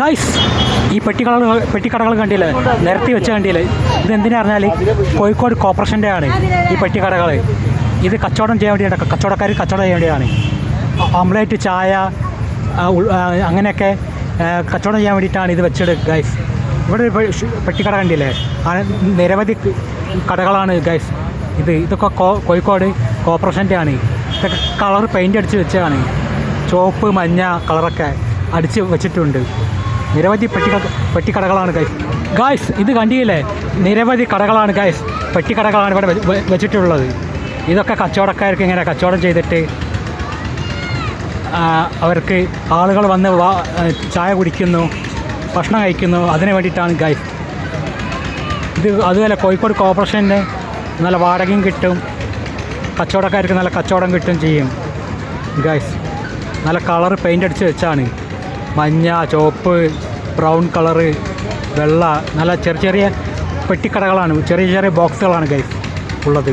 Guys ഈ പെട്ടിക്കടകൾ പെട്ടിക്കടകൾ കണ്ടില്ലേ? നിരത്തി വെച്ച കണ്ടില്ലേ? ഇത് എന്തിനാ പറഞ്ഞാൽ കോഴിക്കോട് കോർപ്പറേഷന്റെ ആണ് ഈ പെട്ടിക്കടകൾ ഇത് കച്ചവടം ചെയ്യാൻ വേണ്ടിയാണ് കച്ചവടക്കാർ കച്ചവടം ചെയ്യാൻ വേണ്ടിയാണ്. ഓംലേറ്റ് ചായ അങ്ങനെയൊക്കെ കച്ചവടം ചെയ്യാൻ വേണ്ടിയിട്ടാണ് ഇത് വെച്ചത് ഗൈസ് ഇവിടെ ഒരു പെട്ടിക്കട കണ്ടില്ലേ? നിരവധി കടകളാണ് ഗൈസ് ഇത് ഇതൊക്കെ കോഴിക്കോട് കോർപ്പറേഷന്റെ ആണ് ഇതൊക്കെ കളർ പെയിന്റ് അടിച്ച് വെച്ചതാണ്. ചുവപ്പ് മഞ്ഞ കളറൊക്കെ അടിച്ച് വെച്ചിട്ടുണ്ട്. നിരവധി പെട്ടി പെട്ടിക്കടകളാണ് ഗൈസ് ഗായ്സ് ഇത് കണ്ടിയില്ലേ നിരവധി കടകളാണ് ഗൈസ് പെട്ടിക്കടകളാണ് ഇവിടെ വെച്ചിട്ടുള്ളത്. ഇതൊക്കെ കച്ചവടക്കാർക്ക് ഇങ്ങനെ കച്ചവടം ചെയ്തിട്ട് അവർക്ക് ആളുകൾ വന്ന് ചായ കുടിക്കുന്നു ഭക്ഷണം കഴിക്കുന്നു. അതിന് വേണ്ടിയിട്ടാണ് ഗൈസ് ഇത് അതുപോലെ കോഴിക്കോട് കോർപ്പറേഷന് നല്ല വാടകയും കിട്ടും. കച്ചവടക്കാർക്ക് നല്ല കച്ചവടം കിട്ടും ചെയ്യും. ഗൈസ് നല്ല കളർ പെയിന്റ് അടിച്ച് വെച്ചാണ്. മഞ്ഞ ചുവപ്പ് ബ്രൗൺ കളറ് വെള്ള നല്ല ചെറിയ ചെറിയ പെട്ടിക്കടകളാണ് ചെറിയ ചെറിയ ബോക്സുകളാണ് ഗൈസ് ഉള്ളത്.